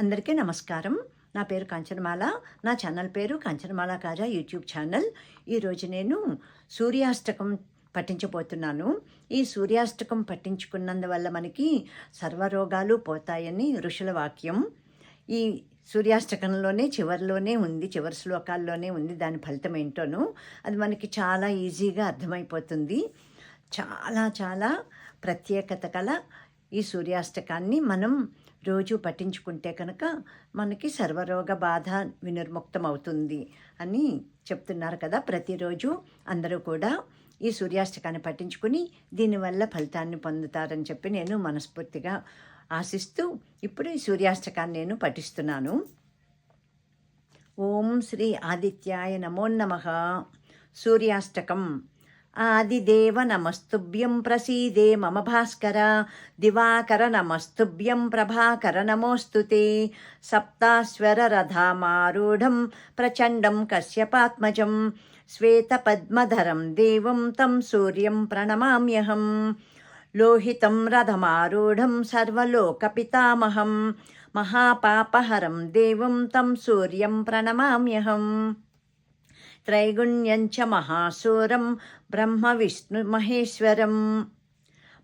అందరికీ నమస్కారం. నా పేరు కాంచనమాల. నా ఛానల్ పేరు కాంచనమాల కాజా యూట్యూబ్ ఛానల్. ఈరోజు నేను సూర్యాష్టకం పట్టించబోతున్నాను ఈ సూర్యాష్టకం పట్టించుకున్నందువల్ల మనకి సర్వరోగాలు పోతాయని ఋషుల వాక్యం. ఈ సూర్యాష్టకంలోనే చివరిలోనే ఉంది చివరి శ్లోకాల్లోనే ఉంది. దాని ఫలితం ఏంటోను అది మనకి చాలా ఈజీగా అర్థమైపోతుంది. చాలా చాలా ప్రత్యేకత కల ఈ సూర్యాష్టకాన్ని మనం రోజు పఠించుకుంటే కనుక మనకి సర్వరోగ బాధ వినిర్ముక్తం అవుతుంది అని చెప్తున్నారు కదా. ప్రతిరోజు అందరూ కూడా ఈ సూర్యాష్టకాన్ని పఠించుకుని దీనివల్ల ఫలితాన్ని పొందుతారని చెప్పి నేను మనస్ఫూర్తిగా ఆశిస్తూ ఇప్పుడు ఈ సూర్యాష్టకాన్ని నేను పఠిస్తున్నాను. ఓం శ్రీ ఆదిత్యాయ నమో నమ. సూర్యాష్టకం ఆదిదేవ నమస్తుభ్యం ప్రసీదే మమ భాస్కర దివాకర నమస్తుభ్యం ప్రభాకర నమోస్తు సప్తాశ్వరరథామారూఢం ప్రచండం కశ్యపాత్మజం శ్వేతపద్మధరం దేవం తం సూర్యం ప్రణమామ్యహం. లోహితం రథమారూఢం సర్వలోకపితామహం మహాపాపహరం దేవం తం సూర్యం ప్రణమామ్యహం. त्रैगुण्यं च महासूरं ब्रह्मविष्णुमहेश्वरं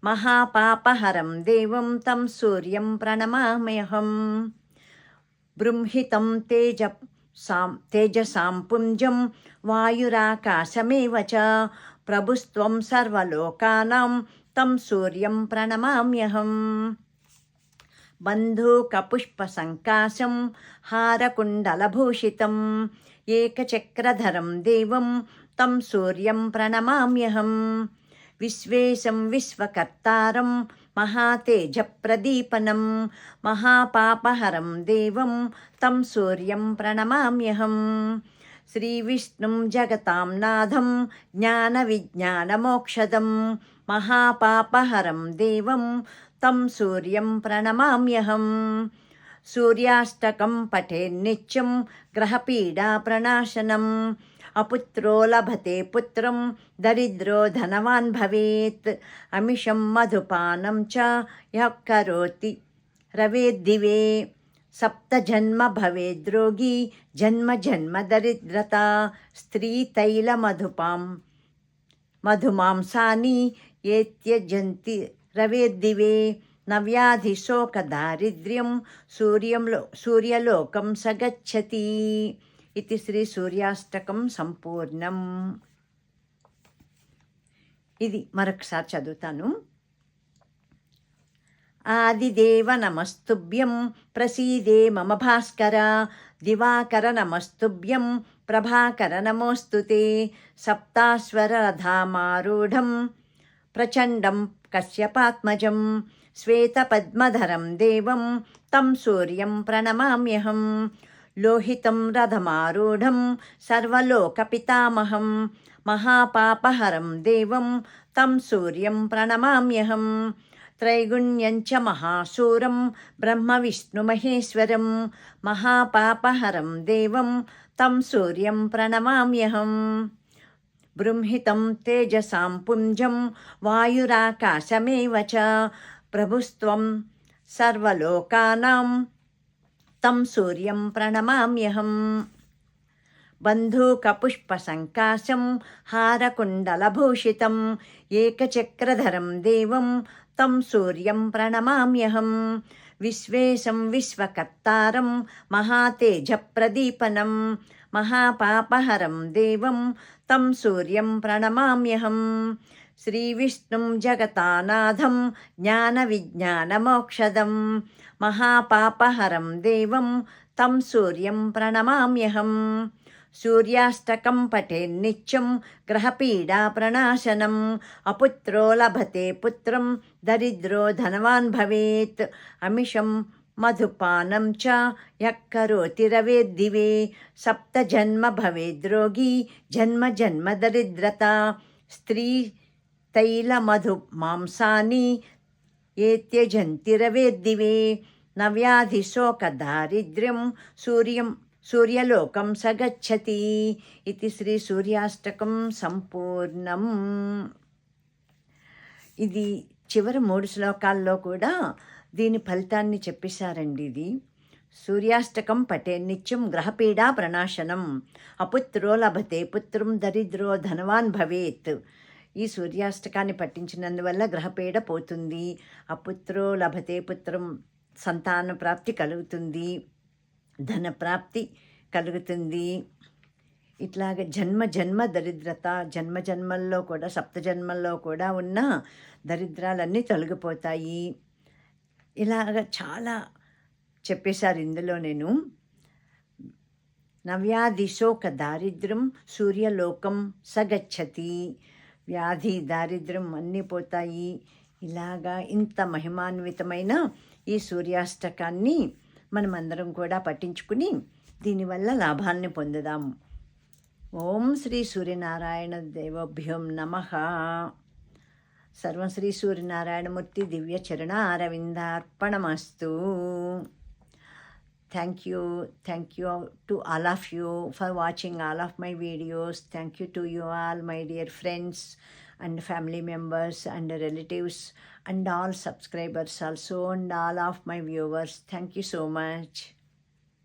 महापापहरं देवं तं सूर्यं प्रणमाम्यहं बृंहितं तेज सां तेजसां पुञ्जं वायुराकाशमेव च प्रभुस्त्वं सर्वलोकानां तं सूर्यं प्रणमाम्यहम् बन्धूकपुष्पसङ्काशं हारकुण्डलभूषितम्, एकचक्रधरं देवं, तं सूर्यं प्रणमाम्यहं विश्वेशं विश्वकर्तारं, महातेजप्रदीपनं, महापापहरं देवं, तं सूर्यं प्रणमाम्यहम्। श्रीविष्णुं जगतां नाथं, ज्ञानविज्ञानमोक्षदं, महापापहरं देवं తం సూర్యం ప్రణమామ్యహం సూర్యాష్టకం పఠేన్నిత్యం గ్రహపీడాప్రణాశనం అపుత్రో లభతే పుత్రం దరిద్రో ధనవాన్ భవేత్ అమిషం మధుపానం చ యః కరోతి రవేద్దివే సప్తజన్మ భవేద్రోగి జన్మ జన్మ దరిద్రత స్త్రీ తైల మధుపాం రవేద్దివే నవ్యాధిశోక దారిద్ర్యం సూర్యంలో సూర్యలోకం సగచ్చతి ఇది శ్రీ సూర్యాష్టకం సంపూర్ణం. ఇది మరొకసారి చదువుతాను. ఆదిదేవ నమస్తుభ్యం ప్రసీదే మమ భాస్కర దివాకర నమస్తుభ్యం ప్రభాకర నమోస్తుతే సప్తాస్వరధామారూఢం ప్రచండం कश्यपात्मजं श्वेतपद्मधरं देवं तं सूर्यं प्रणमाम्यहं लोहितं रथमारूढं सर्वलोकपितामहं महापापहरं देवं तं सूर्यं प्रणमाम्यहं त्रैगुण्यञ्च महासूरं ब्रह्मविष्णुमहेश्वरं महापापहरं देवं तं सूर्यं प्रणमाम्यहम् బృంహితం తేజసాం పుంజం వాయురాకాశమేవ చ. ప్రభుస్త్వం సర్వలోకానాం తం సూర్యం ప్రణమామ్యహం. బంధూకపుష్పసంకాశం హారకుండలభూషితం ఏకచక్రధరం దేవం తం సూర్యం ప్రణమామ్యహం. విశ్వేశం విశ్వకర్తారం మహాతేజప్రదీపనం महापापहरं देवं तं सूर्यं प्रणमाम्यहं श्रीविष्णुं जगतानाथं ज्ञानविज्ञानमोक्षदं महापापहरं देवं तं सूर्यं प्रणमाम्यहम् సూర్యాష్టకం పఠేన్నిత్యం గ్రహపీడాప్రణాశనం అపుత్రో లభతే పుత్రం దరిద్రో ధనవాన్ భవేత్ అమిషం మధుపానం చ యః కరోతి రవేద్దివే సప్తజన్మ భవేద్రోగి జన్మ జన్మ దరిద్రత. స్త్రీ తైలమధు మాంసాని ఏత్యజంతి రవేద్దివే నవ్యాధిశోకదారిద్ర్యం సూర్యం సూర్యలోకం సగచ్చతి. ఇది శ్రీ సూర్యాష్టకం సంపూర్ణం. ఇది చివరి మూడు శ్లోకాల్లో కూడా దీని ఫలితాన్ని చెప్పేశారండి ఇది. సూర్యాష్టకం పటే నిత్యం గ్రహపీడా ప్రణాశనం. అపుత్రో లభతే పుత్రం దరిద్రో ధనవాన్ భవేత్. ఈ సూర్యాష్టకాన్ని పట్టించినందువల్ల గ్రహపీడ పోతుంది. అపుత్రో లభతే పుత్రం సంతాన ప్రాప్తి కలుగుతుంది. ధన ప్రాప్తి కలుగుతుంది. ఇట్లాగ జన్మ జన్మ దరిద్రత జన్మ జన్మల్లో కూడా సప్త జన్మల్లో కూడా ఉన్న దరిద్రాలన్నీ తొలగిపోతాయి. ఇలాగ చాలా చెప్పేశారు ఇందులో నేను. నవ్యాధిశోక దారిద్ర్యం సూర్యలోకం సగచ్చతి. వ్యాధి దారిద్ర్యం అన్నీ పోతాయి. ఇలాగా ఇంత మహిమాన్వితమైన ఈ సూర్యాష్టకాన్ని మనమందరం కూడా పట్టించుకుని దీనివల్ల లాభాన్ని పొందుదాం. ఓం శ్రీ సూర్యనారాయణ దేవభ్యం నమ. సర్వం శ్రీ సూర్యనారాయణమూర్తి దివ్య చరణ అరవిందార్పణమస్తు thank you thank you to all of you for watching all of my videos thank you to you all my dear friends and family members and relatives and all subscribers also and all of my viewers thank you so much